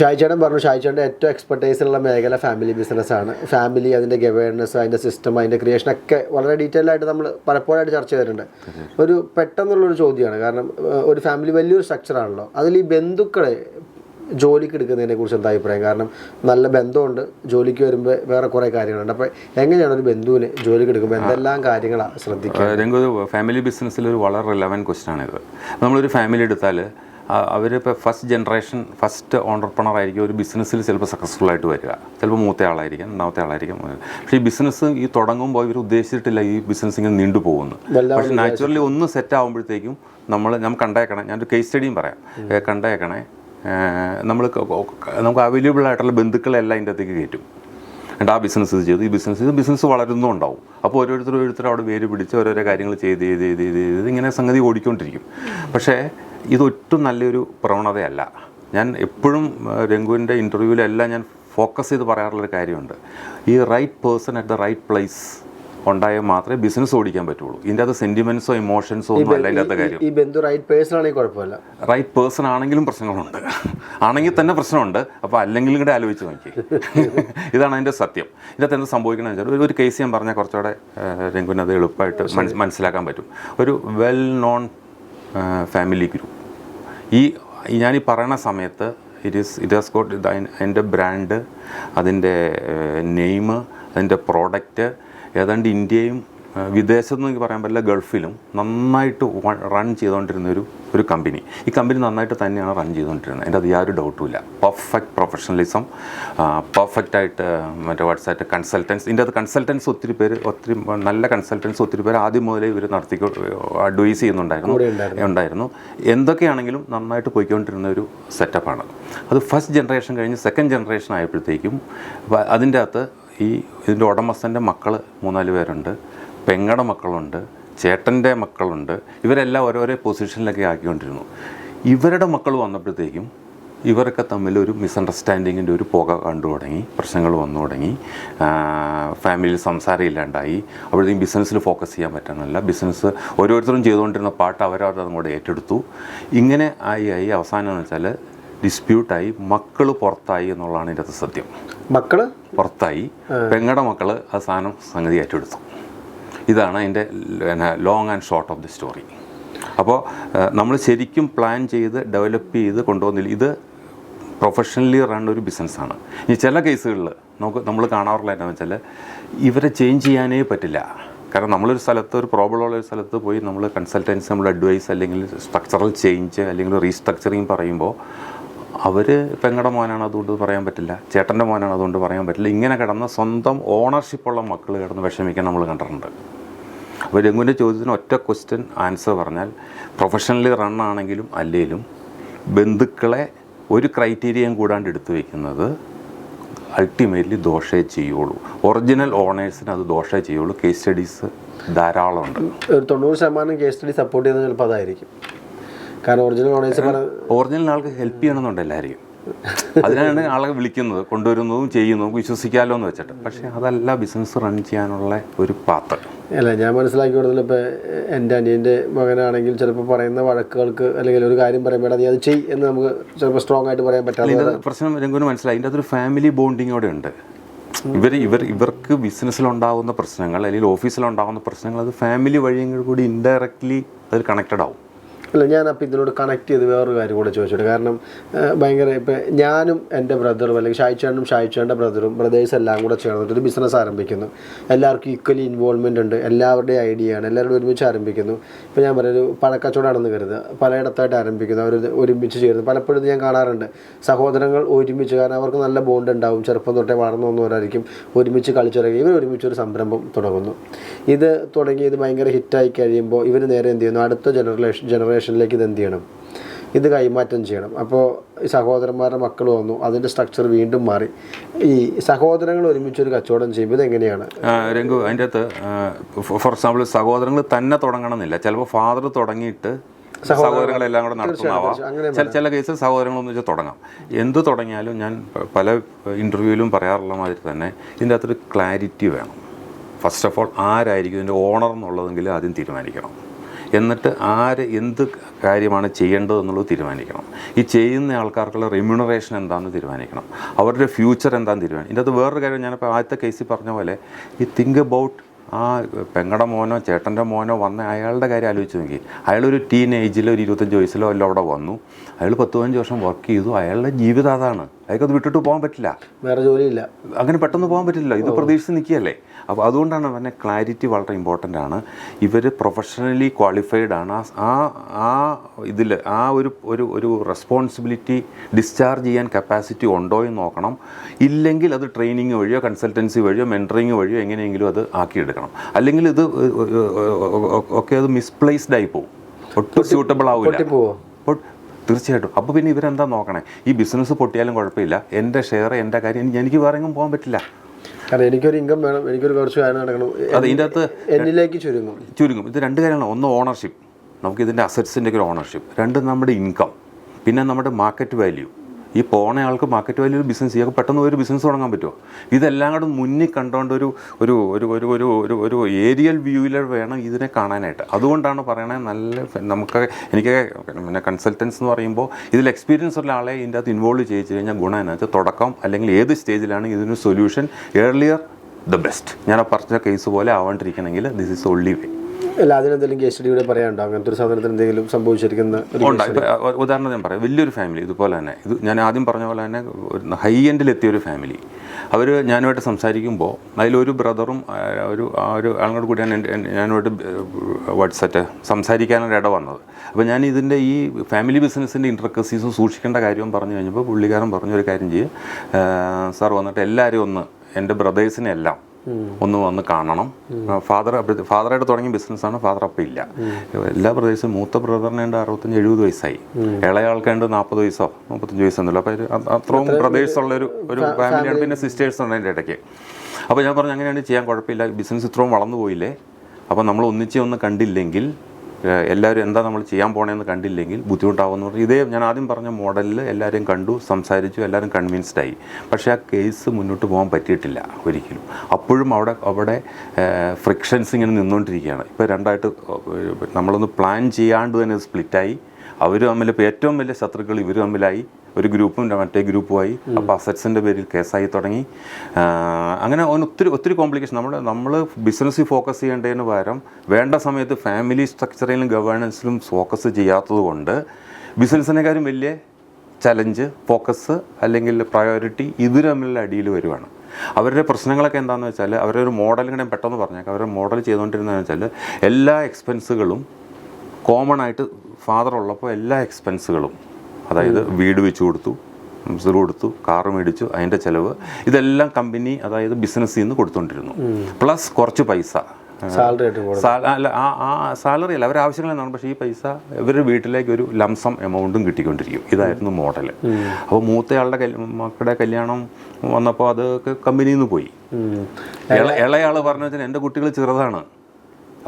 ഷായിച്ചേട്ടൻ പറഞ്ഞു ഷായിച്ചേട്ടന്റെ ഏറ്റവും എക്സ്പെർട്ടൈസ് ഉള്ള മേഖല ഫാമിലി ബിസിനസ്സാണ് ഫാമിലി അതിന്റെ ഗവേണൻസ് അതിന്റെ സിസ്റ്റം അതിന്റെ ക്രിയേഷൻ ഒക്കെ വളരെ ഡീറ്റെയിൽ ആയിട്ട് നമ്മൾ പലപ്പോഴായിട്ട് ചർച്ച ചെയ്തിട്ടുണ്ട്. ഒരു പെട്ടെന്നുള്ളൊരു ചോദ്യമാണ്. കാരണം ഒരു ഫാമിലി വലിയൊരു സ്ട്രക്ചറാണല്ലോ അതിൽ ഈ ബന്ധുക്കളെ ജോലിക്ക് എടുക്കുന്നതിനെ കുറിച്ച് എന്താ അഭിപ്രായം? കാരണം നല്ല ബന്ധമുണ്ട് ജോലിക്ക് വരുമ്പോൾ വേറെ കുറേ കാര്യങ്ങളുണ്ട്. അപ്പോൾ എങ്ങനെയാണ് ഒരു ബന്ധുവിന് ജോലിക്ക് എടുക്കുമ്പോൾ എന്തെല്ലാം കാര്യങ്ങളാണ് ശ്രദ്ധിക്കുക? ഫാമിലി ബിസിനസ്സിൽ ഒരു വളരെ റിലവന്റ് ക്വസ്റ്റ്യൻ ആണിത്. നമ്മളൊരു ഫാമിലി എടുത്താൽ അവരിപ്പോൾ ഫസ്റ്റ് ജനറേഷൻ ഫസ്റ്റ് ഓണ്ടർപ്രണർ ആയിരിക്കും. ഒരു ബിസിനസ്സിൽ ചിലപ്പോൾ സക്സസ്ഫുൾ ആയിട്ട് വരിക. ചിലപ്പോൾ മൂത്ത ആളായിരിക്കും രണ്ടാമത്തെ ആളായിരിക്കും. പക്ഷേ ഈ ബിസിനസ് ഈ തുടങ്ങുമ്പോൾ ഇവർ ഉദ്ദേശിച്ചിട്ടില്ല ഈ ബിസിനസ് ഇങ്ങനെ നീണ്ടു പോകുന്നു. പക്ഷേ നാച്ചുറലി ഒന്ന് സെറ്റ് ആകുമ്പോഴത്തേക്കും നമ്മൾ നമുക്ക് കണ്ടേക്കണേ ഞാനൊരു കേസ് സ്റ്റഡിയും പറയാം. കണ്ടേക്കണേ നമ്മൾ നമുക്ക് അവൈലബിൾ ആയിട്ടുള്ള ബന്ധുക്കളെല്ലാം അതിന്റെ അകത്തേക്ക് കയറ്റും. എന്നിട്ട് ആ ബിസിനസ് ഇത് ചെയ്തു. ഈ ബിസിനസ് ഇത് ബിസിനസ് വളരുന്നുണ്ടാവും. അപ്പോൾ ഓരോരുത്തർ ഓരോരുത്തർ അവിടെ വേര് പിടിച്ച് ഓരോരോ കാര്യങ്ങൾ ചെയ്ത് ചെയ്ത് ചെയ്ത് ചെയ്ത് ചെയ്ത് ഇങ്ങനെ സംഗതി ഓടിക്കൊണ്ടിരിക്കും. പക്ഷേ ഇതൊട്ടും നല്ലൊരു പ്രവണതയല്ല. ഞാൻ എപ്പോഴും രഘുവിന്റെ ഇന്റർവ്യൂവിലെല്ലാം ഞാൻ ഫോക്കസ് ചെയ്ത് പറയാറുള്ളൊരു കാര്യമുണ്ട്. ഈ right person at the right place ഉണ്ടായാൽ മാത്രമേ ബിസിനസ് ഓടിക്കാൻ പറ്റുള്ളൂ. ഇതിന്റെ അത് സെന്റിമെൻസോ ഇമോഷൻസോ ഒന്നും അല്ല ഇല്ലാത്ത കാര്യം. ഈ ബന്ധു റൈറ്റ് പേഴ്സൺ ആണെങ്കിൽ കുഴപ്പമില്ല. റൈറ്റ് പേഴ്സൺ ആണെങ്കിലും പ്രശ്നങ്ങളുണ്ട്. ആണെങ്കിൽ തന്നെ പ്രശ്നമുണ്ട്. അപ്പോൾ അല്ലെങ്കിലും കൂടെ ആലോചിച്ച് നോക്കി. ഇതാണ് അതിന്റെ സത്യം. ഇതിനകത്ത് എന്ത് സംഭവിക്കണമെന്ന് വെച്ചാൽ ഒരു- ഒരു കേസ് ഞാൻ പറഞ്ഞാൽ കുറച്ചുകൂടെ രംഗുവിന് അത് എളുപ്പമായിട്ട് മനസ്സിലാക്കാൻ പറ്റും. ഒരു വെൽ നോൺ ഫാമിലി ഗ്രൂപ്പ് ഈ ഈ ഞാനീ പറയണ സമയത്ത് it is it has got അതിന്റെ ബ്രാൻഡ് അതിന്റെ നെയിം അതിന്റെ പ്രോഡക്റ്റ് ഏതാണ്ട് ഇന്ത്യയും ഏഹ്, വിദേശത്ത് നിന്ന് പറയാൻ പറ്റില്ല ഗൾഫിലും നന്നായിട്ട് റൺ ചെയ്തുകൊണ്ടിരുന്ന ഒരു ഒരു കമ്പനി ഈ കമ്പനി നന്നായിട്ട് തന്നെയാണ് റൺ ചെയ്തുകൊണ്ടിരുന്നത് എന്റെ അത് യാതൊരു ഡൗട്ടും ഇല്ല. പെർഫെക്റ്റ് പ്രൊഫഷണലിസം പെർഫെക്റ്റ് ആയിട്ട് മറ്റേ വാട്സാറ്റ് കൺസൾട്ടൻസ് ഇതിന്റെ അത് കൺസൾട്ടൻസ് ഒത്തിരി പേര് ഒത്തിരി നല്ല കൺസൾട്ടൻസ് ഒത്തിരി പേര് ആദ്യം മുതലേ ഇവർ നടത്തി അഡ്വൈസ് ചെയ്യുന്നുണ്ടായിരുന്നു. ഉണ്ടായിരുന്നു. എന്തൊക്കെയാണെങ്കിലും നന്നായിട്ട് പോയിക്കൊണ്ടിരുന്ന ഒരു സെറ്റപ്പാണ് അത് ഫസ്റ്റ് ജനറേഷൻ കഴിഞ്ഞ് സെക്കൻഡ് ജനറേഷൻ ആയപ്പോഴത്തേക്കും അതിന്റെ അകത്ത് ഈ ഇതിന്റെ ഉടമസ്ഥന്റെ മക്കൾ മൂന്നാൽ പേരുണ്ട്. പെങ്ങടെ മക്കളുണ്ട് ചേട്ടന്റെ മക്കളുണ്ട് ഇവരെല്ലാം ഓരോരോ പൊസിഷനിലൊക്കെ ആക്കിക്കൊണ്ടിരുന്നു. ഇവരുടെ മക്കൾ വന്നപ്പോഴത്തേക്കും ഇവരൊക്കെ തമ്മിൽ ഒരു മിസ്അണ്ടർസ്റ്റാൻഡിങ്ങിന്റെ ഒരു പുക കണ്ടു തുടങ്ങി പ്രശ്നങ്ങൾ വന്നു തുടങ്ങി. ഫാമിലിയിൽ സംസാരം ഇല്ലാണ്ടായി. അപ്പോഴത്തേക്കും ബിസിനസ്സിൽ ഫോക്കസ് ചെയ്യാൻ പറ്റണമല്ല ബിസിനസ് ഓരോരുത്തരും ചെയ്തുകൊണ്ടിരുന്ന പാട്ട് അവരവർ അങ്ങോട്ട് ഏറ്റെടുത്തു. ഇങ്ങനെ ആയി ആയി അവസാനം എന്ന് വെച്ചാൽ ഡിസ്പ്യൂട്ടായി മക്കൾ പുറത്തായി എന്നുള്ളതാണ് ഇതിന്റെ സത്യം. മക്കൾ പുറത്തായി. പെങ്ങടെ മക്കൾ ആ സാധനം സംഗതി ഏറ്റെടുത്തു. ഇതാണ് അതിന്റെ long and short of the story അപ്പോൾ നമ്മൾ ശരിക്കും പ്ലാൻ ചെയ്ത് ഡെവലപ്പ് ചെയ്ത് കൊണ്ടുവന്നില്ല. ഇത് പ്രൊഫഷണലി റൺ ഒരു ബിസിനസ്സാണ് ഈ ചില കേസുകളിൽ നമുക്ക് നമ്മൾ കാണാറുള്ള എന്താണെന്ന് വെച്ചാൽ ഇവരെ ചേഞ്ച് ചെയ്യാനേ പറ്റില്ല. കാരണം നമ്മളൊരു സ്ഥലത്ത് ഒരു പ്രോബ്ലം ഉള്ള ഒരു സ്ഥലത്ത് പോയി നമ്മൾ കൺസൾട്ടൻസി നമ്മൾ അഡ്വൈസ് അല്ലെങ്കിൽ സ്ട്രക്ചറൽ ചേഞ്ച് അല്ലെങ്കിൽ റീസ്ട്രക്ചറിങ് പറയുമ്പോൾ അവർ പെങ്ങടെ മോനാണ് അതുകൊണ്ട് പറയാൻ പറ്റില്ല. ചേട്ടന്റെ മോനാണ് അതുകൊണ്ട് പറയാൻ പറ്റില്ല. ഇങ്ങനെ കിടന്ന് സ്വന്തം ഓണർഷിപ്പുള്ള മക്കൾ കിടന്ന് വിഷമിക്കാൻ നമ്മൾ കണ്ടിട്ടുണ്ട്. അപ്പോൾ രഘുവിന്റെ ചോദ്യത്തിന് ഒറ്റ ക്വസ്റ്റ്യൻ ആൻസർ പറഞ്ഞാൽ പ്രൊഫഷണലി റണ്ണാണെങ്കിലും അല്ലെങ്കിലും ബന്ധുക്കളെ ഒരു ക്രൈറ്റീരിയയും കൂടാണ്ട് എടുത്തു വയ്ക്കുന്നത് അൾട്ടിമേറ്റ്ലി ദോഷേ ചെയ്യുള്ളൂ. ഒറിജിനൽ ഓണേഴ്സിന് അത് ദോഷേ ചെയ്യുള്ളൂ. കേസ് സ്റ്റഡീസ് ധാരാളമുണ്ട്. ഒരു തൊണ്ണൂറ് ശതമാനം കേസ് സ്റ്റഡി സപ്പോർട്ട് ചെയ്യുന്നത് ചിലപ്പോൾ അതായിരിക്കും. കാരണം ഒറിജിനൽ ഓണേഴ്സ് പറഞ്ഞ ഒറിജിനൽ ആൾക്ക് ഹെൽപ്പ് ചെയ്യണമെന്നുണ്ട് എല്ലാവരെയും. അതിനാണ് ആളെ വിളിക്കുന്നത് കൊണ്ടുവരുന്നതും ചെയ്യുന്നതും വിശ്വസിക്കാമല്ലോ എന്ന് വെച്ചിട്ട്. പക്ഷേ അതല്ല ബിസിനസ് റൺ ചെയ്യാനുള്ള ഒരു പാത്രം. അല്ല ഞാൻ മനസ്സിലാക്കി കൊടുത്തത് ഇപ്പോൾ എന്റെ അനിയന്റെ മകനാണെങ്കിൽ ചിലപ്പോൾ പറയുന്ന വഴക്കുകൾക്ക് അല്ലെങ്കിൽ ഒരു കാര്യം പറയുമ്പോൾ നീ അത് ചെയ് എന്ന് നമുക്ക് ചിലപ്പോൾ സ്ട്രോങ് ആയിട്ട് പറയാൻ പറ്റാതെ പ്രശ്നം രംഗുവിന് മനസ്സിലായി. അതിന്റെ അതൊരു ഫാമിലി ബോണ്ടിങ്ങോടെ ഉണ്ട് ഇവർ ഇവർ ഇവർക്ക് ബിസിനസ്സിലുണ്ടാകുന്ന പ്രശ്നങ്ങൾ അല്ലെങ്കിൽ ഓഫീസിലുണ്ടാകുന്ന പ്രശ്നങ്ങൾ അത് ഫാമിലി വഴിയും കൂടി ഇൻഡയറക്റ്റ്ലി അതിൽ കണക്റ്റഡ് ആവും. അല്ല ഞാൻ അപ്പോൾ ഇതിനോട് കണക്ട് ചെയ്ത് വേറൊരു കാര്യം കൂടെ ചോദിച്ചോട്ടെ. കാരണം ഭയങ്കര ഇപ്പം ഞാനും എന്റെ ബ്രദറും അല്ലെങ്കിൽ ഷായിച്ചാണ്ടും ഷായിച്ചാന്റെ ബ്രദറും ബ്രദേഴ്സ് എല്ലാം കൂടെ ചേർന്നിട്ട് ഒരു ബിസിനസ് ആരംഭിക്കുന്നു. എല്ലാവർക്കും ഈക്വലി ഇൻവോൾവ്മെന്റ് ഉണ്ട്. എല്ലാവരുടെയും ഐഡിയ ആണ്. എല്ലാവരും ഒരുമിച്ച് ആരംഭിക്കുന്നു. ഇപ്പോൾ ഞാൻ പറയുന്നത് പഴക്കച്ചവടമാണെന്ന് കരുതുക പലയിടത്തായിട്ട് ആരംഭിക്കുന്നു. അവർ ഒരുമിച്ച് ചേരുന്നു. പലപ്പോഴും ഞാൻ കാണാറുണ്ട്. സഹോദരങ്ങൾ ഒരുമിച്ച് കാരണം അവർക്ക് നല്ല ബോണ്ട് ഉണ്ടാവും. ചെറുപ്പം തൊട്ടേ വളർന്നു വന്നവരായിരിക്കും. ഒരുമിച്ച് കളിച്ചിറങ്ങി ഇവർ ഒരുമിച്ച് ഒരു സംരംഭം തുടങ്ങുന്നു. ഇത് തുടങ്ങി ഇത് ഭയങ്കര ഹിറ്റായി കഴിയുമ്പോൾ ഇവർ നേരെ എന്ത് ചെയ്യുന്നു? അടുത്ത ജനറേഷൻ ജനറേഷൻ ജനറേഷനിലേക്ക് ഇത് എന്ത് ചെയ്യണം? ഇത് കൈമാറ്റം ചെയ്യണം. അപ്പോൾ ഈ സഹോദരന്മാരുടെ മക്കൾ വന്നു അതിന്റെ സ്ട്രക്ചർ വീണ്ടും മാറി. ഈ സഹോദരങ്ങൾ ഒരുമിച്ച് ഒരു കച്ചവടം ചെയ്യുമ്പോൾ ഇതെങ്ങനെയാണ് രഘു അതിന്റെ അകത്ത് ഫോർ എക്സാമ്പിൾ സഹോദരങ്ങൾ തന്നെ തുടങ്ങണമെന്നില്ല. ചിലപ്പോൾ ഫാദർ തുടങ്ങിയിട്ട് സഹോദരങ്ങളെല്ലാം കൂടെ നടത്തുന്നതാവാം. ചില ചില കേസിൽ സഹോദരങ്ങളൊന്നും വെച്ചാൽ തുടങ്ങാം. എന്ത് തുടങ്ങിയാലും ഞാൻ പല ഇന്റർവ്യൂവിലും പറയാറുള്ള മാതിരി തന്നെ ഇതിന്റെ അകത്തൊരു ക്ലാരിറ്റി വേണം. ഫസ്റ്റ് ഓഫ് ഓൾ ആരായിരിക്കും ഇതിന്റെ ഓണർ എന്നുള്ളതെങ്കിൽ ആദ്യം തീരുമാനിക്കണം. എന്നിട്ട് ആര് എന്ത് കാര്യമാണ് ചെയ്യേണ്ടത് എന്നുള്ളത് തീരുമാനിക്കണം. ഈ ചെയ്യുന്ന ആൾക്കാർക്കുള്ള റെമ്യൂണറേഷൻ എന്താണെന്ന് തീരുമാനിക്കണം. അവരുടെ ഫ്യൂച്ചർ എന്താണെന്ന് തീരുമാനിക്കണം. ഇതിന്റെ അത് വേറൊരു കാര്യം ഞാനിപ്പോൾ ആദ്യത്തെ കേസിൽ പറഞ്ഞ പോലെ ഈ തിങ്ക് അബൌട്ട് ആ പെങ്ങളുടെ മോനോ ചേട്ടന്റെ മോനോ വന്ന അയാളുടെ കാര്യം ആലോചിച്ച് നോക്കി. അയാളൊരു ടീനേജിലോ ഒരു ഇരുപത്തഞ്ച് വയസ്സിലോ എല്ലാം അവിടെ വന്നു. അയാൾ പത്ത് പതിനഞ്ച് വർഷം വർക്ക് ചെയ്തു. അയാളുടെ ജീവിതം അതാണ്. അയാൾക്കത് വിട്ടിട്ട് പോകാൻ പറ്റില്ല. വേറെ ജോലിയില്ല. അങ്ങനെ പെട്ടെന്ന് പോകാൻ പറ്റില്ല ഇത് പ്രതീക്ഷിച്ച് നിൽക്കുകയല്ലേ? അപ്പോൾ അതുകൊണ്ടാണ് പറഞ്ഞ ക്ലാരിറ്റി വളരെ ഇമ്പോർട്ടന്റ് ആണ്. ഇവർ പ്രൊഫഷണലി ക്വാളിഫൈഡ് ആണ്. ആ- ആ ഇതിൽ ആ ഒരു ഒരു ഒരു റെസ്പോൺസിബിലിറ്റി ഡിസ്ചാർജ് ചെയ്യാൻ കപ്പാസിറ്റി ഉണ്ടോ എന്ന് നോക്കണം. ഇല്ലെങ്കിൽ അത് ട്രെയിനിങ് വഴിയോ കൺസൾട്ടൻസി വഴിയോ മെന്ററിങ് വഴിയോ എങ്ങനെയെങ്കിലും അത് ആക്കിയെടുക്കണം. അല്ലെങ്കിൽ ഇത് ഒക്കെ അത് മിസ്പ്ലേസ്ഡ് ആയി പോകും. ഒട്ടും സ്യൂട്ടബിൾ ആവില്ല. തീർച്ചയായിട്ടും. അപ്പോൾ പിന്നെ ഇവരെന്താ നോക്കണേ? ഈ ബിസിനസ് പൊട്ടിയാലും കുഴപ്പമില്ല. എന്റെ ഷെയർ എന്റെ കാര്യം എനിക്ക് വേറെ എങ്ങും പോകാൻ പറ്റില്ല. കാരണം എനിക്കൊരു ഇൻകം വേണം എനിക്കൊരു കുറച്ച് കാര്യം നടക്കണം. അത് ഇതിന്റെ അകത്ത് എന്നിലേക്ക് ചുരുങ്ങും. ചുരുങ്ങും. ഇത് രണ്ട് കാര്യങ്ങളാണ്. ഒന്ന് ഓണർഷിപ്പ് നമുക്ക് ഇതിന്റെ അസറ്റ്സിന്റെ ഒരു ഓണർഷിപ്പ് രണ്ട് നമ്മുടെ ഇൻകം പിന്നെ നമ്മുടെ മാർക്കറ്റ് വാല്യൂ ഈ പോണ ആൾക്ക് മാർക്കറ്റ് വാല്യൂ ഒരു ബിസിനസ് ചെയ്യുക പെട്ടെന്ന് ഒരു ബിസിനസ് തുടങ്ങാൻ പറ്റുമോ ഇതെല്ലാം കൂടെ മുന്നിൽ കണ്ടുകൊണ്ട് ഒരു ഒരു ഒരു ഒരു ഒരു ഒരു ഒരു ഏരിയൽ വ്യൂവിൽ വേണം ഇതിനെ കാണാനായിട്ട്. അതുകൊണ്ടാണ് പറയണത് നല്ല നമുക്ക് എനിക്ക് പിന്നെ കൺസൾട്ടൻസ് എന്ന് പറയുമ്പോൾ ഇതിൽ എക്സ്പീരിയൻസ് ഉള്ള ആളെ ഇതിന്റെ അകത്ത് ഇൻവോൾവ് ചെയ്യിച്ചു കഴിഞ്ഞാൽ ഗുണം എന്ന് വെച്ചാൽ തുടക്കം അല്ലെങ്കിൽ ഏത് സ്റ്റേജിലാണ് ഇതിന് സൊല്യൂഷൻ ഏർലിയർ ദ ബെസ്റ്റ് ഞാൻ പറഞ്ഞ കേസ് പോലെ ആവാണ്ടിരിക്കണമെങ്കിൽ ദിസ് ഇസ് ഓൺലി വേ അല്ല അതിനെന്തെങ്കിലും കേസ് സ്റ്റഡി കൂടെ പറയാനുണ്ടോ? അങ്ങനത്തെ ഒരു സാധനത്തിന് എന്തെങ്കിലും സംഭവിച്ചിരിക്കുന്ന ഉദാഹരണം ഞാൻ പറയാം. വലിയൊരു ഫാമിലി ഇതുപോലെ തന്നെ. ഇത് ഞാൻ ആദ്യം പറഞ്ഞ പോലെ തന്നെ ഹൈ എൻഡിലെത്തിയ ഒരു ഫാമിലി അവർ ഞാനുമായിട്ട് സംസാരിക്കുമ്പോൾ അതിലൊരു ബ്രദറും ഒരു ആ ഒരു ആളിനോട് കൂടിയാണ് ഞാനുമായിട്ട് വാട്സറ്റ് സംസാരിക്കാനൊരു ഇട വന്നത്. അപ്പോൾ ഞാൻ ഇതിന്റെ ഈ ഫാമിലി ബിസിനസ്സിന്റെ ഇൻട്രക്കസീസ് സൂക്ഷിക്കേണ്ട കാര്യം പറഞ്ഞു കഴിഞ്ഞപ്പോൾ പുള്ളിക്കാരൻ പറഞ്ഞൊരു കാര്യം ചെയ്യുക സാർ വന്നിട്ട് എല്ലാവരും ഒന്ന് എന്റെ ബ്രദേഴ്സിനെ എല്ലാം ഒന്ന് വന്ന് കാണണം. ഫാദർ ഫാദറായിട്ട് തുടങ്ങിയ ബിസിനസ്സാണ് ഫാദർ അപ്പം ഇല്ല. എല്ലാ പ്രദേശവും മൂത്ത ബ്രദറിനേണ്ട അറുപത്തഞ്ച് എഴുപത് വയസ്സായി. ഇളയ ആൾക്കുണ്ട് നാൽപ്പത് വയസ്സോ മുപ്പത്തഞ്ച് വയസ്സൊന്നുമില്ല. അപ്പോൾ അപ്പം അത്രയും പ്രദേശത്തുള്ള ഒരു ഒരു ഫാമിലിയാണ് പിന്നെ സിസ്റ്റേഴ്സ് ഉണ്ട് അതിന്റെ ഇടയ്ക്ക്. അപ്പോൾ ഞാൻ പറഞ്ഞു അങ്ങനെയാണ് ചെയ്യാൻ കുഴപ്പമില്ല. ബിസിനസ് ഇത്രയും വളർന്നു പോയില്ലേ? അപ്പോൾ നമ്മൾ ഒന്നിച്ച് ഒന്ന് കണ്ടില്ലെങ്കിൽ എല്ലാവരും എന്താ നമ്മൾ ചെയ്യാൻ പോണേന്ന് കണ്ടില്ലെങ്കിൽ ബുദ്ധിമുട്ടാവുമെന്ന് ഇതേ ഞാൻ ആദ്യം പറഞ്ഞ മോഡലിൽ എല്ലാവരും കണ്ടു സംസാരിച്ചു എല്ലാവരും കൺവിൻസ്ഡ് ആയി. പക്ഷേ ആ കേസ് മുന്നോട്ട് പോകാൻ പറ്റിയിട്ടില്ല ഒരിക്കലും. അപ്പോഴും അവിടെ അവിടെ ഫ്രിക്ഷൻസ് ഇങ്ങനെ നിന്നുകൊണ്ടിരിക്കുകയാണ് ഇപ്പോൾ രണ്ടായിട്ട് നമ്മളൊന്ന് പ്ലാൻ ചെയ്യാണ്ട് തന്നെ സ്പ്ലിറ്റായി അവർ തമ്മിൽ ഇപ്പോൾ ഏറ്റവും വലിയ ശത്രുക്കൾ ഇവർ തമ്മിലായി. ഒരു ഗ്രൂപ്പും മറ്റേ ഗ്രൂപ്പുമായി. അപ്പോൾ അസറ്റ്സിന്റെ പേരിൽ കേസായി തുടങ്ങി. അങ്ങനെ അവന് ഒത്തിരി ഒത്തിരി കോംപ്ലിക്കേഷൻ നമ്മൾ നമ്മൾ ബിസിനസ്സിൽ ഫോക്കസ് ചെയ്യേണ്ടതിന് പകരം വേണ്ട സമയത്ത് ഫാമിലി സ്ട്രക്ചറിലും ഗവേണൻസിലും ഫോക്കസ് ചെയ്യാത്തത് കൊണ്ട് ബിസിനസ്സിനെക്കാളും വലിയ ചലഞ്ച് ഫോക്കസ് അല്ലെങ്കിൽ പ്രയോറിറ്റി ഇത് തമ്മിലുള്ള അടിയിൽ വരുവാണ്. അവരുടെ പ്രശ്നങ്ങളൊക്കെ എന്താണെന്ന് വെച്ചാൽ അവരുടെ ഒരു മോഡൽ ഇങ്ങനെ പെട്ടെന്ന് പറഞ്ഞേക്കാം. അവരുടെ മോഡൽ ചെയ്തുകൊണ്ടിരുന്നതെന്ന് വെച്ചാൽ എല്ലാ എക്സ്പെൻസുകളും കോമൺ ആയിട്ട് ഫാദർ ഉള്ളപ്പോൾ എല്ലാ എക്സ്പെൻസുകളും അതായത് വീട് വെച്ചു കൊടുത്തു മിസർ കൊടുത്തു കാർ മേടിച്ചു അതിന്റെ ചിലവ്. ഇതെല്ലാം കമ്പനി അതായത് ബിസിനസ്സിൽ നിന്ന് കൊടുത്തുകൊണ്ടിരുന്നു. പ്ലസ് കുറച്ച് പൈസ. അല്ല ആ ആ സാലറി അല്ല അവരുടെ ആവശ്യങ്ങൾ എന്താണ് പക്ഷേ ഈ പൈസ ഇവരുടെ വീട്ടിലേക്ക് ഒരു ലംസം എമൗണ്ടും കിട്ടിക്കൊണ്ടിരിക്കും. ഇതായിരുന്നു മോഡൽ അപ്പോൾ മൂത്തയാളുടെ മക്കളുടെ കല്യാണം വന്നപ്പോൾ അതൊക്കെ കമ്പനിയിൽ നിന്ന് പോയി. ഇളയാൾ പറഞ്ഞു വെച്ചാൽ എന്റെ കുട്ടികൾ ചെറുതാണ്.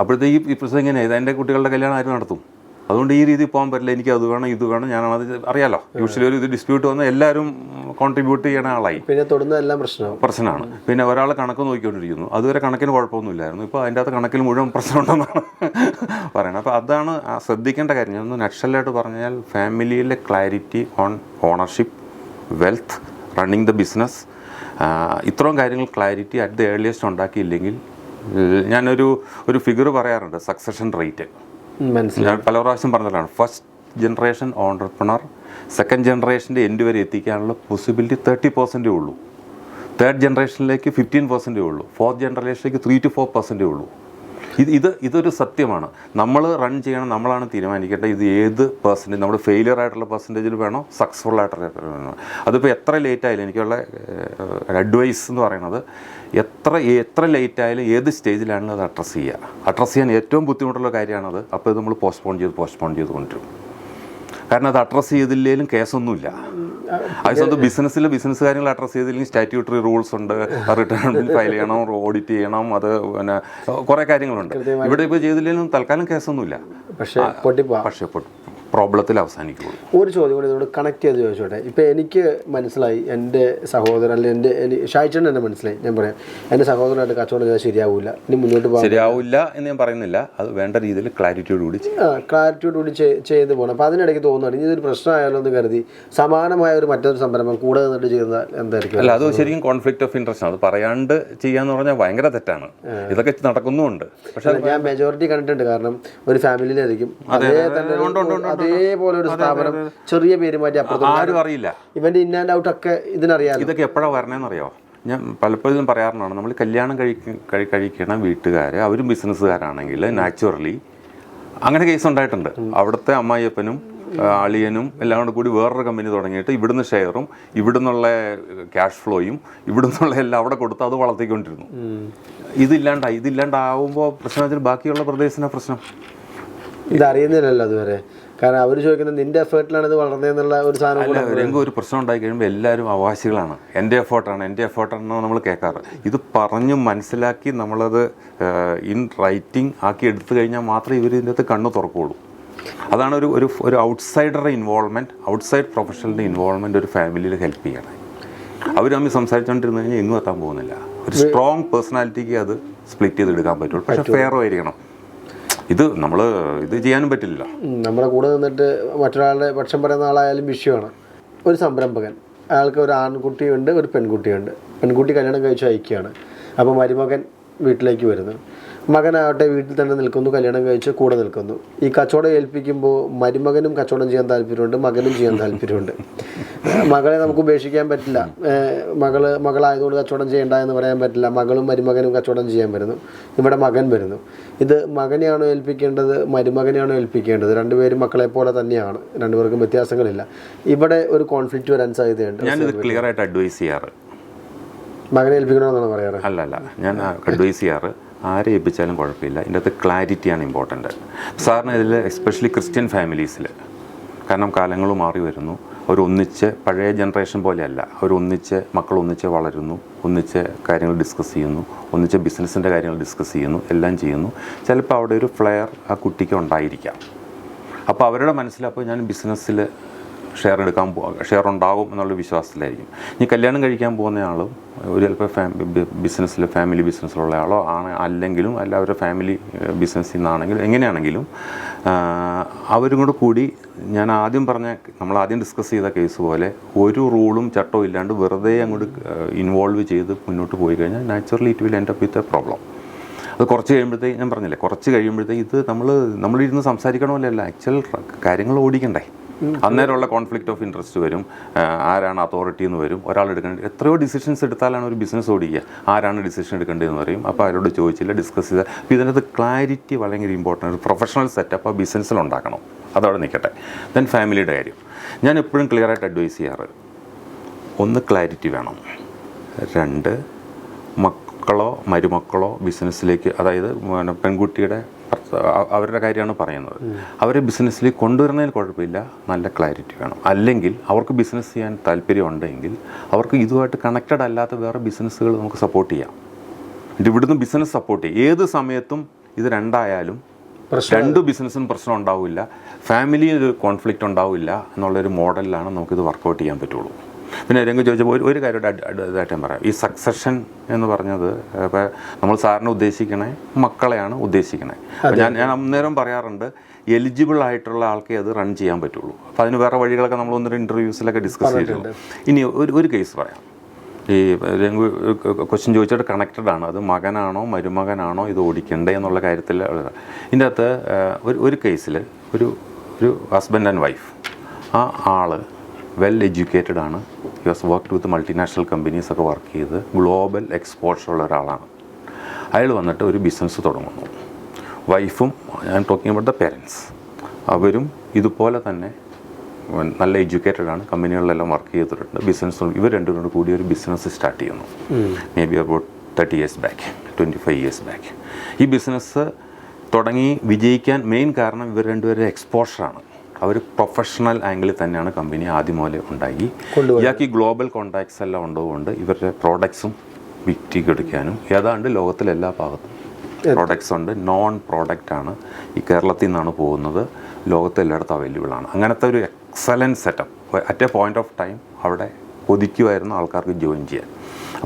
അപ്പോഴത്തേക്ക് ഈ പ്രശ്നം ഇങ്ങനെ ഇത് എന്റെ കുട്ടികളുടെ കല്യാണം ആര് നടത്തും? അതുകൊണ്ട് ഈ രീതിയിൽ പോകാൻ പറ്റില്ല. എനിക്ക് അത് വേണം ഇത് വേണം ഞാനത് അറിയാലോ. യൂഷ്വലി ഒരു ഇത് ഡിസ്പ്യൂട്ട് വന്ന് എല്ലാവരും കോൺട്രിബ്യൂട്ട് ചെയ്യണ ആളായി. പിന്നെ തൊടുന്നതെല്ലാം പ്രശ്നമാണ്. പ്രശ്നമാണ് പിന്നെ ഒരാൾ കണക്ക് നോക്കിക്കൊണ്ടിരിക്കുന്നു. അതുവരെ കണക്കിന് കുഴപ്പമൊന്നുമില്ലായിരുന്നു. ഇപ്പോൾ അതിന്റെ അകത്ത് കണക്കിൽ മുഴുവൻ പ്രശ്നമുണ്ടെന്നാണ് പറയുന്നത്. അപ്പോൾ അതാണ് ശ്രദ്ധിക്കേണ്ട കാര്യം. ഞാനൊന്ന് നക്ഷലായിട്ട് പറഞ്ഞാൽ ഫാമിലിയിലെ clarity on ownership wealth running the business. ഇത്രയും കാര്യങ്ങൾ ക്ലാരിറ്റി അറ്റ് ദ ഏർലിയസ്റ്റ് ഉണ്ടാക്കിയില്ലെങ്കിൽ ഞാനൊരു ഒരു ഫിഗർ പറയാറുണ്ട്. Succession rate. മനസ്സിലായി. പല പ്രാവശ്യം പറഞ്ഞതാണ് ഫസ്റ്റ് ജനറേഷൻ ഓണ്ടർപ്രണർ സെക്കൻഡ് ജനറേഷന്റെ എൻഡ് വരെ എത്തിക്കാനുള്ള പോസിബിലിറ്റി തേർട്ടി പെർസെന്റേ ഉള്ളൂ. തേർഡ് ജനറേഷനിലേക്ക് ഫിഫ്റ്റീൻ പെർസെന്റേ ഉള്ളൂ. ഫോർത്ത് ജനറേഷനിലേക്ക് ത്രീ ടു ഫോർ പെർസെന്റേ ഉള്ളൂ. ഇത് ഇത് ഇതൊരു സത്യമാണ്. നമ്മൾ റൺ ചെയ്യണം നമ്മളാണ് തീരുമാനിക്കേണ്ടത്. ഇത് ഏത് പെർസെന്റേജ് നമ്മൾ ഫെയിലിയർ ആയിട്ടുള്ള പെർസെന്റേജിൽ വേണോ സക്സസ്ഫുൾ ആയിട്ടുള്ള വേണോ. അതിപ്പോൾ എത്ര ലേറ്റ് ആയാലും എനിക്കുള്ള അഡ്വൈസ് എന്ന് പറയുന്നത് എത്ര എത്ര ലേറ്റ് ആയാലും ഏത് സ്റ്റേജിലാണെങ്കിലും അത് അഡ്രസ്സ് ചെയ്യുക അഡ്രസ്സ് ചെയ്യാൻ ഏറ്റവും ബുദ്ധിമുട്ടുള്ള കാര്യമാണത്. അപ്പോൾ ഇത് നമ്മൾ പോസ്റ്റ്പോൺ ചെയ്ത് പോസ്റ്റ്പോൺ ചെയ്ത് കൊണ്ടുവരും. കാരണം അത് അഡ്രസ്സ് ചെയ്തില്ലെങ്കിലും കേസൊന്നുമില്ല അതേസമയത്ത് ബിസിനസ്സിൽ ബിസിനസ് കാര്യങ്ങൾ അഡ്രസ്സ് ചെയ്തില്ലെങ്കിൽ സ്റ്റാറ്റ്യൂട്ടറി റൂൾസ് ഉണ്ട്. റിട്ടേൺ ബിൽ ഫയൽ ചെയ്യണം ഓഡിറ്റ് ചെയ്യണം അത് പിന്നെ കുറേ കാര്യങ്ങളുണ്ട്. ഇവിടെ ഇപ്പോൾ ചെയ്തില്ലെങ്കിലും തൽക്കാലം കേസൊന്നുമില്ല പക്ഷേ പക്ഷേ പൊ- പ്രോബ്ലത്തിൽ അവസാനിക്കുകയുള്ളൂ ഒരു ചോദ്യം കൂടി ഇതോട് കണക്ട് ചെയ്ത് ചോദിച്ചോട്ടെ. ഇപ്പം എനിക്ക് മനസ്സിലായി എന്റെ സഹോദരൻ അല്ലെങ്കിൽ എന്റെ ഷായിച്ചേട്ടൻ എന്നെ മനസ്സിലായി. ഞാൻ പറയാം എന്റെ സഹോദരനായിട്ട് കച്ചവടം ചെയ്താൽ ശരിയാവില്ല ഇനി മുന്നോട്ട് പോകാൻ ശരിയാവില്ല എന്ന് ഞാൻ പറയുന്നില്ല. അത് വേണ്ട രീതിയിൽ ക്ലാരിറ്റിയോട് കൂടി ആ ക്ലാരിറ്റിയോട് കൂടി ചെയ്ത് പോകണം അപ്പോൾ അതിനിടയ്ക്ക് തോന്നുകയാണ് ഇനി ഇതൊരു പ്രശ്നമായാലോ എന്ന് കരുതി സമാനമായ ഒരു മറ്റൊരു സംരംഭം കൂടെ നിന്നിട്ട് ചെയ്യുന്ന എന്തായിരിക്കും? അല്ല അത് ശരിക്കും കോൺഫ്ലിക്റ്റ് ഓഫ് ഇൻട്രസ്റ്റ് ആണ്. അത് പറയാണ്ട് ചെയ്യാന്ന് പറഞ്ഞാൽ ഭയങ്കര തെറ്റാണ്. ഇതൊക്കെ നടക്കുന്നുണ്ട് പക്ഷേ ഞാൻ മെജോറിറ്റി കണ്ടിട്ടുണ്ട്. കാരണം ഒരു ഫാമിലിയിലായിരിക്കും അതേ തന്നെ അതേപോലെ ഒരു സ്ഥാപനം ചെറിയ പേര് മാറ്റി അപ്പുറത്ത് ആരും അറിയില്ല. ഇവന്റെ ഇൻ ആൻഡ് ഔട്ട് ഒക്കെ ഇതിനറിയാം ഇതൊക്കെ എപ്പോഴാണ് വരണേന്നറിയോ? ഞാൻ പലപ്പോഴും പറയാറുണ്ടാണ് നമ്മൾ കല്യാണം കഴിക്ക കഴി- കഴിക്കണ വീട്ടുകാർ അവരും ബിസിനസ്സുകാരാണെങ്കിൽ നാച്ചുറലി അങ്ങനെ കേസ് ഉണ്ടായിട്ടുണ്ട്. അവിടുത്തെ അമ്മായിയപ്പനും അളിയനും എല്ലാം കൂടെ കൂടി വേറൊരു കമ്പനി തുടങ്ങിയിട്ട് ഇവിടുന്ന് ഷെയറും ഇവിടുന്നുള്ള ക്യാഷ് ഫ്ലോയും ഇവിടുന്നുള്ള എല്ലാം അവിടെ കൊടുത്ത് അത് വളർത്തിക്കൊണ്ടിരുന്നു. ഇതില്ലാണ്ടായി. ഇതില്ലാണ്ടാവുമ്പോൾ പ്രശ്നം വെച്ചാൽ ബാക്കിയുള്ള പ്രദേശത്തിനാണ് പ്രശ്നം. ഇതറിയുന്നില്ലല്ലോ അതുവരെ. കാരണം അവർ ചോദിക്കുന്നത് നിന്റെ എഫേർട്ടിലാണ് ഇത് വളർന്നതെന്നുള്ള ഒരു സാധനം രംഗം ഒരു പ്രശ്നം ഉണ്ടായി കഴിയുമ്പോൾ എല്ലാവരും അവകാശികളാണ് എന്റെ എഫേർട്ടാണ് എന്റെ എഫേർട്ടാണെന്ന് നമ്മൾ കേൾക്കാറ്. ഇത് പറഞ്ഞ് മനസ്സിലാക്കി നമ്മളത് ഇൻ റൈറ്റിംഗ് ആക്കി എടുത്തു കഴിഞ്ഞാൽ മാത്രമേ ഇവർ ഇതിന്റെ അകത്ത് കണ്ണ് തുറക്കുള്ളൂ. അതാണ് ഒരു ഒരു ഒരു ഔട്ട്സൈഡറുടെ ഇൻവോൾവ്മെന്റ് ഔട്ട്സൈഡ് പ്രൊഫഷണലിന്റെ ഇൻവോൾവ്മെന്റ് ഒരു ഫാമിലിയിൽ ഹെൽപ്പ് ചെയ്യണം. അവർ തമ്മിൽ സംസാരിച്ചുകൊണ്ടിരുന്നു കഴിഞ്ഞാൽ എങ്ങും എത്താൻ പോകുന്നില്ല. ഒരു സ്ട്രോങ് പേഴ്സണാലിറ്റിക്ക് അത് സ്പ്ലിറ്റ് ചെയ്ത് എടുക്കാൻ പറ്റുള്ളൂ. പക്ഷേ ഫെയറോ ആയിരിക്കണം. ഇത് നമ്മൾ ഇത് ചെയ്യാനും പറ്റില്ല നമ്മുടെ കൂടെ നിന്നിട്ട് മറ്റൊരാളുടെ പക്ഷം പറയുന്ന ആളായാലും വിഷയമാണ് ഒരു സംരംഭകൻ. അയാൾക്ക് ഒരു ആൺകുട്ടിയുണ്ട് ഒരു പെൺകുട്ടിയുണ്ട്. പെൺകുട്ടി കല്യാണം കഴിച്ച് അയക്കുകയാണ്. അപ്പോൾ മരുമകൻ വീട്ടിലേക്ക് വരുന്നു. മകനാവട്ടെ വീട്ടിൽ തന്നെ നിൽക്കുന്നു കല്യാണം കഴിച്ച് കൂടെ നിൽക്കുന്നു. ഈ കച്ചവടം ഏൽപ്പിക്കുമ്പോൾ മരുമകനും കച്ചവടം ചെയ്യാൻ താല്പര്യമുണ്ട് മകനും ചെയ്യാൻ താല്പര്യമുണ്ട്. മകളെ നമുക്ക് ഉപേക്ഷിക്കാൻ പറ്റില്ല. മകൾ മകളായതുകൊണ്ട് കച്ചവടം ചെയ്യണ്ട എന്ന് പറയാൻ പറ്റില്ല. മകളും മരുമകനും കച്ചവടം ചെയ്യാൻ വരുന്നു. ഇവിടെ മകൻ വരുന്നു. ഇത് മകനെയാണോ ഏൽപ്പിക്കേണ്ടത് മരുമകനെയാണോ ഏൽപ്പിക്കേണ്ടത്? രണ്ടുപേരും മക്കളെ പോലെ തന്നെയാണ്. രണ്ടുപേർക്കും വ്യത്യാസങ്ങളില്ല. ഇവിടെ ഒരു കോൺഫ്ലിക്റ്റ് വരാൻ സാധ്യതയുണ്ട്. ഞാനിത് ക്ലിയർ ആയിട്ട് അഡ്വൈസ് ചെയ്യാറ്. മകനെ ഏൽപ്പിക്കണമെന്നാണ് പറയാറ്? അല്ല അല്ല ഞാൻ അഡ്വൈസ് ചെയ്യാറ്. ആരെ ഏൽപ്പിച്ചാലും കുഴപ്പമില്ല. ഇതിന്റെ അകത്ത് ക്ലാരിറ്റിയാണ് ഇമ്പോർട്ടന്റ് സാറിന് ഇതിൽ എസ്പെഷ്യലി ക്രിസ്ത്യൻ ഫാമിലീസിൽ കാരണം കാലങ്ങൾ മാറി വരുന്നു. അവർ ഒന്നിച്ച് പഴയ ജനറേഷൻ പോലെയല്ല. അവർ ഒന്നിച്ച് മക്കൾ ഒന്നിച്ച് വളരുന്നു. ഒന്നിച്ച് കാര്യങ്ങൾ ഡിസ്കസ് ചെയ്യുന്നു. ഒന്നിച്ച് ബിസിനസ്സിന്റെ കാര്യങ്ങൾ ഡിസ്കസ് ചെയ്യുന്നു. എല്ലാം ചെയ്യുന്നു. ചിലപ്പോൾ അവിടെ ഒരു ഫ്ലെയർ ആ കുട്ടിക്ക് ഉണ്ടായിരിക്കാം. അപ്പോൾ അവരുടെ മനസ്സിലപ്പോൾ ഞാൻ ബിസിനസ്സിൽ ഷെയർ എടുക്കാൻ ഷെയർ ഉണ്ടാകും എന്നുള്ള വിശ്വാസത്തിലായിരിക്കും. ഇനി കല്യാണം കഴിക്കാൻ പോകുന്ന ആളും ഒരു ചിലപ്പോൾ ഫാമി ബിസിനസ്സിൽ ഫാമിലി ബിസിനസ്സിലുള്ള ആളോ ആണ് അല്ലെങ്കിലും അല്ല അവരുടെ ഫാമിലി ബിസിനസ്സിൽ നിന്നാണെങ്കിലും എങ്ങനെയാണെങ്കിലും അവരും കൂടെ കൂടി ഞാൻ ആദ്യം പറഞ്ഞ നമ്മൾ ആദ്യം ഡിസ്കസ് ചെയ്ത കേസ് പോലെ ഒരു റൂളും ചട്ടവും ഇല്ലാണ്ട് വെറുതെ അങ്ങോട്ട് ഇൻവോൾവ് ചെയ്ത് മുന്നോട്ട് പോയി കഴിഞ്ഞാൽ naturally it will end up with a problem അത് കുറച്ച് കഴിയുമ്പോഴത്തേക്ക് ഞാൻ പറഞ്ഞില്ലേ കുറച്ച് കഴിയുമ്പോഴത്തേക്ക് ഇത് നമ്മൾ നമ്മളിരുന്ന് സംസാരിക്കണമല്ലോ അല്ല. ആക്ച്വൽ കാര്യങ്ങൾ ഓടിക്കണ്ടേ? അന്നേരമുള്ള കോൺഫ്ലിക്റ്റ് ഓഫ് ഇൻട്രസ്റ്റ് വരും. ആരാണ് അതോറിറ്റി എന്ന് വരും. ഒരാൾ എടുക്കേണ്ടത് എത്രയോ ഡിസിഷൻസ് എടുത്താലാണ് ഒരു ബിസിനസ് ഓടിക്കുക. ആരാണ് ഡിസിഷൻ എടുക്കേണ്ടതെന്ന് പറയും. അപ്പോൾ അവരോട് ചോദിച്ചില്ല ഡിസ്കസ് ചെയ്ത അപ്പോൾ ഇതിനകത്ത് ക്ലാരിറ്റി ഭയങ്കര ഇമ്പോർട്ടന്റ് ഒരു പ്രൊഫഷണൽ സെറ്റപ്പ് ആ ബിസിനസ്സിൽ ഉണ്ടാക്കണം. അതവിടെ നിൽക്കട്ടെ. ദെൻ ഫാമിലിയുടെ കാര്യം. ഞാൻ എപ്പോഴും ക്ലിയർ ആയിട്ട് അഡ്വൈസ് ചെയ്യാറ്. ഒന്ന് ക്ലാരിറ്റി വേണം. രണ്ട് മക്കളോ മരുമക്കളോ ബിസിനസ്സിലേക്ക് അതായത് പെൺകുട്ടിയുടെ അവരുടെ കാര്യമാണ് പറയുന്നത്. അവരെ ബിസിനസ്സിൽ കൊണ്ടുവരുന്നതിന് കുഴപ്പമില്ല. നല്ല ക്ലാരിറ്റി വേണം. അല്ലെങ്കിൽ അവർക്ക് ബിസിനസ് ചെയ്യാൻ താല്പര്യമുണ്ടെങ്കിൽ അവർക്ക് ഇതുമായിട്ട് കണക്റ്റഡ് അല്ലാത്ത വേറെ ബിസിനസ്സുകൾ നമുക്ക് സപ്പോർട്ട് ചെയ്യാം. ഇവിടുന്ന് ബിസിനസ് സപ്പോർട്ട് ചെയ്യും. ഏത് സമയത്തും ഇത് രണ്ടായാലും രണ്ട് ബിസിനസ്സും പ്രശ്നം ഉണ്ടാവില്ല. ഫാമിലിയിൽ ഒരു കോൺഫ്ലിക്റ്റ് ഉണ്ടാവില്ല. എന്നുള്ളൊരു മോഡലിലാണ് നമുക്കിത് വർക്കൗട്ട് ചെയ്യാൻ പറ്റുള്ളൂ. പിന്നെ രംഗം ചോദിച്ചപ്പോൾ ഒരു ഒരു കാര്യം ഇതായിട്ട് ഞാൻ പറയാം. ഈ സക്സഷൻ എന്ന് പറഞ്ഞത് ഇപ്പോൾ നമ്മൾ സാറിന് ഉദ്ദേശിക്കണേ മക്കളെയാണ് ഉദ്ദേശിക്കണേ. ഞാൻ ഞാൻ അന്നേരം പറയാറുണ്ട് എലിജിബിൾ ആയിട്ടുള്ള ആൾക്കേ അത് റൺ ചെയ്യാൻ പറ്റുള്ളൂ. അപ്പോൾ അതിന് വേറെ വഴികളൊക്കെ നമ്മൾ ഒന്നൊരു ഇന്റർവ്യൂസിലൊക്കെ ഡിസ്കസ് ചെയ്തിട്ടുണ്ട് ഇനി ഒരു ഒരു കേസ് പറയാം. ഈ രംഗു ക്വസ്റ്റ്യൻ ചോദിച്ചിട്ട് കണക്റ്റഡ് ആണ്. അത് മകനാണോ മരുമകനാണോ ഇത് ഓടിക്കണ്ടേ എന്നുള്ള കാര്യത്തിൽ ഇതിന്റെ അകത്ത് ഒരു ഒരു കേസിൽ ഒരു ഒരു ഹസ്ബൻഡ് ആൻഡ് വൈഫ് ആ ആൾ വെൽ എഡ്യൂക്കേറ്റഡ് ആണ്. You has work with multinational companies ഒക്കെ വർക്ക് ചെയ്ത് ഗ്ലോബൽ എക്സ്പോർട്സ് ഉള്ള ഒരാളാണ്. അയാൾ വന്നിട്ട് ഒരു ബിസിനസ് തുടങ്ങുന്നു. വൈഫും ഞാൻ ടോക്കിംഗ് അബൌട്ട് ദ പേരൻസ് അവരും ഇതുപോലെ തന്നെ നല്ല എഡ്യൂക്കേറ്റഡ് ആണ്. കമ്പനികളിലെല്ലാം വർക്ക് ചെയ്തിട്ടുണ്ട്. ബിസിനസ് ഇവർ രണ്ടുപേരും കൂടി ഒരു ബിസിനസ് സ്റ്റാർട്ട് ചെയ്യുന്നു. Maybe about thirty years back twenty five years back ഈ ബിസിനസ് തുടങ്ങി വിജയിക്കാൻ മെയിൻ കാരണം ഇവർ രണ്ടുപേരുടെ എക്സ്പോഷറാണ് അവർ പ്രൊഫഷണൽ ആംഗിളിൽ തന്നെയാണ് കമ്പനി ആദ്യം മുതലേ ഉണ്ടാക്കി ഇയാൾക്ക് ഈ ഗ്ലോബൽ കോണ്ടാക്ട്സ് എല്ലാം ഉണ്ടതുകൊണ്ട് ഇവരുടെ പ്രോഡക്ട്സും വിറ്റിക്കെടുക്കാനും ഏതാണ്ട് ലോകത്തിലെ എല്ലാ ഭാഗത്തും പ്രോഡക്ട്സ് ഉണ്ട്. നോൺ പ്രോഡക്റ്റ് ആണ് ഈ കേരളത്തിൽ നിന്നാണ് പോകുന്നത്. ലോകത്തെല്ലായിടത്തും അവൈലബിൾ ആണ്. അങ്ങനത്തെ ഒരു excellent setup at a point of time അവിടെ കൊതിക്കുമായിരുന്നു ആൾക്കാർക്ക് ജോയിൻ ചെയ്യാൻ.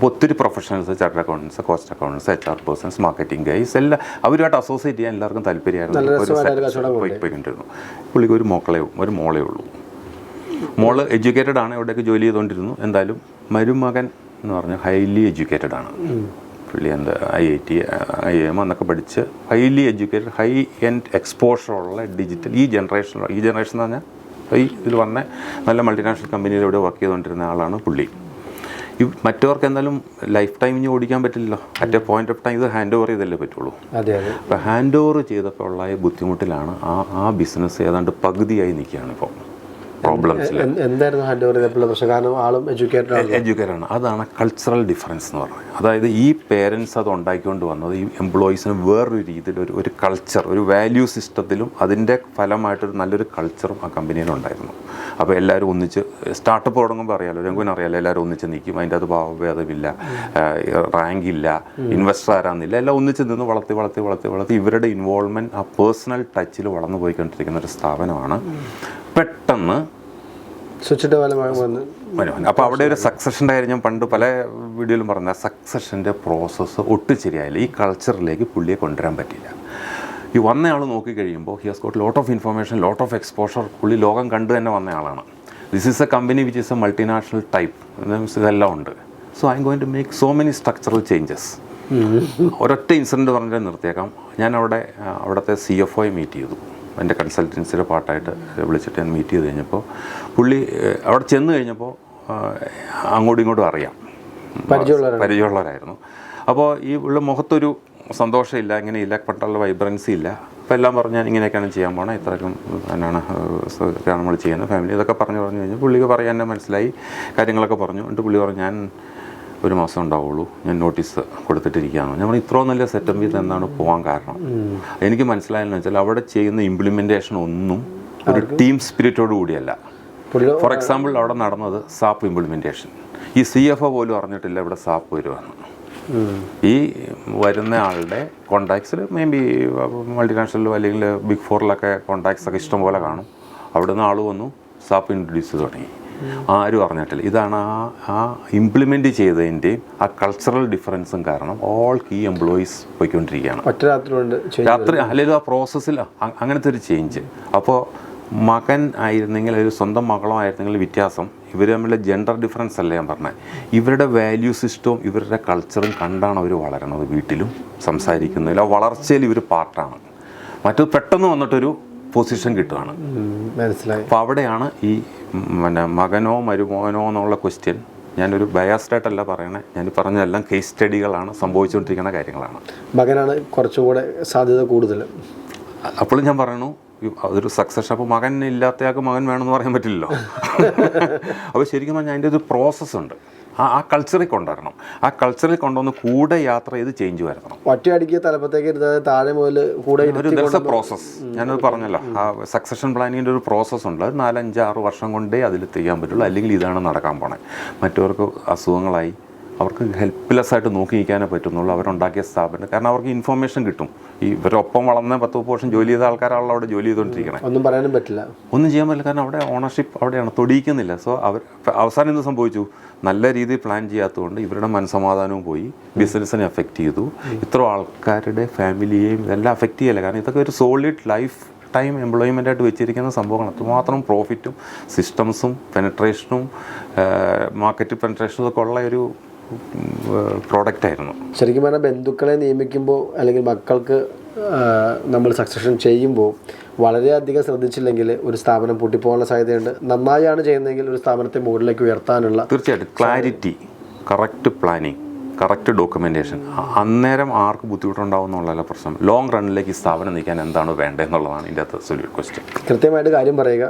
അപ്പോൾ ഒത്തിരി professionals charter accountants cost accountants H R persons marketing guys എല്ലാം അവരുമായിട്ട് അസോസിയേറ്റ് ചെയ്യാൻ എല്ലാവർക്കും താല്പര്യമായിരുന്നു. പോയിക്കൊണ്ടിരുന്നു. പുള്ളിക്ക് ഒരു മക്കളെ ഒരു മോളേ ഉള്ളൂ. മോൾ എഡ്യൂക്കേറ്റഡ് ആണ് എവിടെയൊക്കെ ജോലി ചെയ്തുകൊണ്ടിരുന്നു എന്തായാലും മരുമകൻ എന്ന് പറഞ്ഞാൽ ഹൈലി എഡ്യൂക്കേറ്റഡ് ആണ്. പുള്ളി എന്താ I I T I M എന്നൊക്കെ പഠിച്ച് ഹൈലി എഡ്യൂക്കേറ്റഡ് ഹൈ എൻഡ് എക്സ്പോഷറുള്ള ഡിജിറ്റൽ ഈ ജനറേഷൻ ഈ ജനറേഷൻ എന്ന് പറഞ്ഞാൽ ഈ ഇതിൽ വന്ന നല്ല മൾട്ടിനാഷണൽ കമ്പനിയിൽ ഇവിടെ വർക്ക് ചെയ്തുകൊണ്ടിരുന്ന ആളാണ് പുള്ളി. ഈ മറ്റവർക്ക് എന്തായാലും ലൈഫ് ടൈം ഇനി ഓടിക്കാൻ പറ്റില്ലല്ലോ. At a point of time ഇത് ഹാൻഡ് ഓവർ ചെയ്തല്ലേ പറ്റുള്ളൂ. അപ്പോൾ ഹാൻഡ് ഓവർ ചെയ്തപ്പോൾ ഉള്ള ബുദ്ധിമുട്ടിലാണ് ആ ആ ബിസിനസ് ഏതാണ്ട് പകുതിയായി നിൽക്കുകയാണ് ഇപ്പോൾ പ്രോബ്ലംസിൽ എന്ത്- എന്തായിരുന്നു ഹാൻഡ് ഓവർ ചെയ്തപ്പോഴുള്ള പ്രശ്നം? കാരണം ആളും എഡ്യൂക്കേറ്റഡ് ആണ് എഡ്യൂക്കേറ്റഡ് ആണ് അതാണ് കൾച്ചറൽ ഡിഫറൻസ് എന്ന് പറയുന്നത് അതായത് ഈ പേരൻസ് അത് ഉണ്ടാക്കിക്കൊണ്ട് വന്നത് ഈ എംപ്ലോയീസിന് വേറൊരു രീതിയിൽ ഒരു ഒരു കൾച്ചർ ഒരു വാല്യൂ സിസ്റ്റത്തിലും അതിന്റെ ഫലമായിട്ടൊരു നല്ലൊരു കൾച്ചറും ആ കമ്പനിയിലുണ്ടായിരുന്നു അപ്പോൾ എല്ലാവരും ഒന്നിച്ച് സ്റ്റാർട്ടപ്പ് തുടങ്ങുമ്പോൾ അറിയാലോ രംഗുവിന് അറിയാലോ എല്ലാവരും ഒന്നിച്ച് നിൽക്കും അതിന്റെ അത് ഭാവഭേദമില്ല റാങ്ക് ഇല്ല. ഇൻവെസ്റ്റർ ആരാന്നില്ല. എല്ലാം ഒന്നിച്ച് നിന്ന് വളർത്തി വളർത്തി വളർത്തി വളർത്തി ഇവരുടെ ഇൻവോൾവ്മെന്റ് ആ പേഴ്സണൽ ടച്ചിൽ വളർന്നു പോയിക്കൊണ്ടിരിക്കുന്ന ഒരു സ്ഥാപനമാണ് പെട്ടെന്ന് സ്വിച്ചിട്ട് അപ്പോൾ അവിടെ ഒരു സക്സഷന്റെ കാര്യം ഞാൻ പണ്ട് പല വീഡിയോയിലും പറഞ്ഞ സക്സഷന്റെ പ്രോസസ്സ് ഒട്ടും ശരിയായില്ല. ഈ കൾച്ചറിലേക്ക് പുള്ളിയെ കൊണ്ടുവരാൻ പറ്റില്ല ഈ വന്നയാൾ നോക്കിക്കഴിയുമ്പോൾ he has got lot of information lot of exposure പുള്ളി ലോകം കണ്ടു തന്നെ വന്നയാളാണ് this is a company which is a multinational type means ഇതെല്ലാം ഉണ്ട്. So I'm going to make so many structural changes ഒരൊറ്റ ഇൻസിഡന്റ് പറഞ്ഞിട്ട് നിർത്തിയേക്കാം. ഞാൻ അവിടെ അവിടുത്തെ സി എഫ് ഒയെ മീറ്റ് ചെയ്തു. എന്റെ കൺസൾട്ടൻസിയുടെ പാർട്ടായിട്ട് വിളിച്ചിട്ട് ഞാൻ മീറ്റ് ചെയ്ത് കഴിഞ്ഞപ്പോൾ പുള്ളി അവിടെ ചെന്ന് കഴിഞ്ഞപ്പോൾ അങ്ങോട്ടും ഇങ്ങോട്ടും അറിയാം. പരിചയമുള്ളവരായിരുന്നു. അപ്പോൾ ഈ ഉള്ള മുഖത്തൊരു സന്തോഷമില്ല ഇങ്ങനെയില്ല പെട്ടുള്ള വൈബ്രൻസി ഇല്ല. അപ്പോൾ എല്ലാം പറഞ്ഞ് ഞാൻ ഇങ്ങനെയൊക്കെയാണ് ചെയ്യാൻ പോകണം ഇത്രയ്ക്കും എന്നാണ് നമ്മൾ ചെയ്യുന്നത്. ഫാമിലി ഇതൊക്കെ പറഞ്ഞു പറഞ്ഞു കഴിഞ്ഞാൽ പുള്ളിക്ക് പറയാൻ മനസ്സിലായി കാര്യങ്ങളൊക്കെ പറഞ്ഞു. എന്നിട്ട് പുള്ളി പറഞ്ഞു ഞാൻ ഒരു മാസം ഉണ്ടാവുള്ളൂ. ഞാൻ നോട്ടീസ് കൊടുത്തിട്ടിരിക്കുകയാണ്. ഞാൻ ഇത്രയും നല്ല സെറ്റപ്പ് ചെയ്ത് എന്താണ് പോകാൻ കാരണം. എനിക്ക് മനസ്സിലായെന്ന് വെച്ചാൽ അവിടെ ചെയ്യുന്ന ഇംപ്ലിമെന്റേഷൻ ഒന്നും ഒരു ടീം സ്പിരിറ്റോട് കൂടിയല്ല. ഫോർ എക്സാമ്പിൾ അവിടെ നടന്നത് സാപ്പ് ഇംപ്ലിമെന്റേഷൻ ഈ സി എഫ് ഒ പോലും അറിഞ്ഞിട്ടില്ല ഇവിടെ സാപ്പ് വരുവാണ് ഈ വരുന്ന ആളുടെ കോണ്ടാക്ട്സിൽ മേ ബി മൾട്ടിനാഷണലിലോ അല്ലെങ്കിൽ ബിഗ് ഫോറിലൊക്കെ കോണ്ടാക്ട്സ് ഒക്കെ ഇഷ്ടം പോലെ കാണും. അവിടെ നിന്ന് ആൾ വന്നു സാപ്പ് ഇൻട്രൊഡ്യൂസ് ചെയ്ത് തുടങ്ങി. ആരും അറിഞ്ഞിട്ടില്ല. ഇതാണ് ആ ആ ഇംപ്ലിമെന്റ് ചെയ്തതിന്റെയും ആ കൾച്ചറൽ ഡിഫറൻസും കാരണം ഓൾ കീ എംപ്ലോയീസ് പോയിക്കൊണ്ടിരിക്കുകയാണ്. ഒറ്റ രാത്രി കൊണ്ട് രാത്രി അല്ലെങ്കിൽ ആ പ്രോസസ്സിൽ അങ്ങനത്തെ ഒരു ചേഞ്ച് അപ്പോൾ മകൻ ആയിരുന്നെങ്കിൽ ഒരു സ്വന്തം മകളോ ആയിരുന്നെങ്കിൽ വ്യത്യാസം. ഇവർ തമ്മിലെ ജെൻഡർ ഡിഫറൻസ് അല്ല ഞാൻ പറഞ്ഞത് ഇവരുടെ വാല്യൂ സിസ്റ്റവും ഇവരുടെ കൾച്ചറും കണ്ടാണ് അവർ വളരുന്നത് വീട്ടിലും സംസാരിക്കുന്നതിലും. ആ വളർച്ചയിൽ ഇവർ പാർട്ടാണ് മറ്റത് പെട്ടെന്ന് വന്നിട്ടൊരു പൊസിഷൻ കിട്ടുകയാണ് മനസ്സിലായി. അപ്പോൾ അവിടെയാണ് ഈ പിന്നെ മകനോ മരുമോനോ എന്നുള്ള ക്വസ്റ്റ്യൻ ഞാനൊരു ബയാസ്ഡായിട്ടല്ല പറയണേ. ഞാൻ പറഞ്ഞതെല്ലാം കേസ് സ്റ്റഡികളാണ് സംഭവിച്ചുകൊണ്ടിരിക്കുന്ന കാര്യങ്ങളാണ്. മകനാണ് കുറച്ചുകൂടെ സാധ്യത കൂടുതൽ. അപ്പോഴും ഞാൻ പറയണു അതൊരു സക്സസ് അപ്പോൾ മകൻ ഇല്ലാത്തയാൾക്ക് മകൻ വേണമെന്ന് പറയാൻ പറ്റില്ലല്ലോ. അപ്പോൾ ശരിക്കും പറഞ്ഞാൽ അതിന്റെ ഒരു പ്രോസസ്സ് ഉണ്ട്. ആ ആ കൾച്ചറിൽ കൊണ്ടുവരണം. ആ കൾച്ചറിൽ കൊണ്ടുവന്ന് കൂടെ യാത്ര ചെയ്ത് ചേഞ്ച് വരുത്തണം. ഒറ്റയടിക്ക് തലപ്പത്തേക്ക് താഴെ മുതൽ കൂടെ ഒരു ദിവസം പ്രോസസ്സ് ഞാനത് പറഞ്ഞല്ലോ ആ സക്സഷൻ പ്ലാനിങ്ങിന്റെ ഒരു പ്രോസസ്സ് ഉണ്ട്. അത് നാലഞ്ച് ആറ് വർഷം കൊണ്ടേ അതിൽ ചെയ്യാൻ പറ്റുള്ളൂ. അല്ലെങ്കിൽ ഇതാണ് നടക്കാൻ പോണേ. മറ്റവർക്ക് അസുഖങ്ങളായി അവർക്ക് ഹെൽപ്ലെസ് ആയിട്ട് നോക്കി നിൽക്കാനേ പറ്റുന്നുള്ളൂ. അവരുണ്ടാക്കിയ സ്ഥാപനം. കാരണം അവർക്ക് ഇൻഫർമേഷൻ കിട്ടും. ഈ ഇവരൊപ്പം വളർന്ന പത്ത് മുപ്പത് വർഷം ജോലി ചെയ്ത ആൾക്കാരാണല്ലോ അവിടെ ജോലി ചെയ്തുകൊണ്ടിരിക്കണേ. ഒന്നും പറയാനും പറ്റില്ല. ഒന്നും ചെയ്യാൻ പറ്റില്ല. കാരണം അവിടെ ഓണർഷിപ്പ് അവിടെയാണ്. തൊടിയിക്കുന്നില്ല. സോ അവർ അവസാനം എന്ത് സംഭവിച്ചു? നല്ല രീതിയിൽ പ്ലാൻ ചെയ്യാത്തതുകൊണ്ട് ഇവരുടെ മനസമാധാനവും പോയി. ബിസിനസ്സിനെ എഫക്റ്റ് ചെയ്തു. ഇത്ര ആൾക്കാരുടെ ഫാമിലിയെയും ഇതെല്ലാം എഫക്റ്റ് ചെയ്യല്ല? കാരണം ഇതൊക്കെ ഒരു സോളിഡ് ലൈഫ് ടൈം എംപ്ലോയ്മെന്റ് ആയിട്ട് വെച്ചിരിക്കുന്ന സംഭവമാണ് അത്രമാത്രം പ്രോഫിറ്റും സിസ്റ്റംസും പെനട്രേഷനും മാർക്കറ്റ് പെനട്രേഷനും ഒക്കെ ഉള്ള ഒരു പ്രോഡക്റ്റ് ആയിരുന്നു ശരിക്കും പറഞ്ഞാൽ ബന്ധുക്കളെ നിയമിക്കുമ്പോൾ അല്ലെങ്കിൽ മക്കൾക്ക് നമ്മൾ സക്സഷൻ ചെയ്യുമ്പോൾ വളരെയധികം ശ്രദ്ധിച്ചില്ലെങ്കിൽ ഒരു സ്ഥാപനം പൊട്ടിപ്പോകാനുള്ള സാധ്യതയുണ്ട്. നന്നായാണ് ചെയ്യുന്നതെങ്കിൽ ഒരു സ്ഥാപനത്തെ മുകളിലേക്ക് ഉയർത്താനുള്ള തീർച്ചയായിട്ടും. Clarity correct planning correct documentation അന്നേരം ആർക്ക് ബുദ്ധിമുട്ടുണ്ടാവും എന്നുള്ളതല്ല പ്രശ്നം. ലോങ് റണ്ണിലേക്ക് ഈ സ്ഥാപനം നീക്കാൻ എന്താണ് വേണ്ടതെന്നുള്ളതാണ് ഇതിന്റെ അകത്ത് സൊല്യൂട്ട് ക്വസ്റ്റ്യൻ കൃത്യമായിട്ട് കാര്യം പറയുക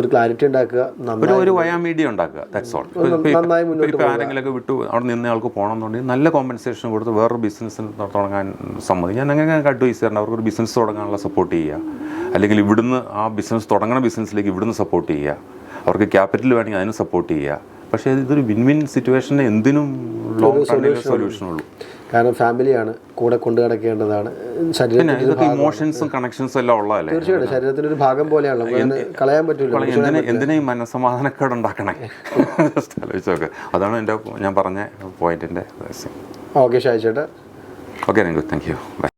ഒരു ക്ലാരിറ്റി ഉണ്ടാക്കുക ഒരു ഒരു വയാ മീഡിയ ഉണ്ടാക്കുക ദാറ്റ്സ് ഓൾ ഇപ്പോൾ ആരെങ്കിലൊക്കെ വിട്ടു അവിടെ നിന്ന് ആൾക്ക് പോകണമെന്നുണ്ടെങ്കിൽ നല്ല കോമ്പൻസേഷൻ കൊടുത്ത് വേറൊരു ബിസിനസ് തുടങ്ങാൻ സമ്മതി ഞാൻ അങ്ങനെ അഡ്വൈസ് ചെയ്യാറുണ്ട് അവർക്ക് ഒരു ബിസിനസ് തുടങ്ങാനുള്ള സപ്പോർട്ട് ചെയ്യുക. അല്ലെങ്കിൽ ഇവിടുന്ന് ആ ബിസിനസ് തുടങ്ങണ ബിസിനസ്സിലേക്ക് ഇവിടുന്ന് സപ്പോർട്ട് ചെയ്യുക. അവർക്ക് ക്യാപിറ്റൽ വേണമെങ്കിൽ അതിന് സപ്പോർട്ട് ചെയ്യുക. പക്ഷേ ഇതൊരു വിൻ വിൻ സിറ്റുവേഷന് എന്തിനും ലോങ് സൊല്യൂഷൻ സൊല്യൂഷനുള്ളൂ കാരണം ഫാമിലിയാണ് കൂടെ കൊണ്ടു നടക്കേണ്ടതാണ്. ഒരു ഇമോഷൻസും കണക്ഷൻസും എല്ലാം ഉള്ളതല്ലേ? തീർച്ചയായിട്ടും ശരീരത്തിന്റെ ഒരു ഭാഗം പോലെയാണല്ലോ. കളയാൻ പറ്റില്ല എന്തിനാ ഈ മനസ്സമാധാനക്കേട് ഉണ്ടാക്കണേ? ജസ്റ്റ് അതാണ് എന്റെ ഞാൻ പറഞ്ഞ പോയിന്റിന്റെ രഹസ്യം. ഓക്കെ ഷായി ചേട്ടാ. Okay thank you by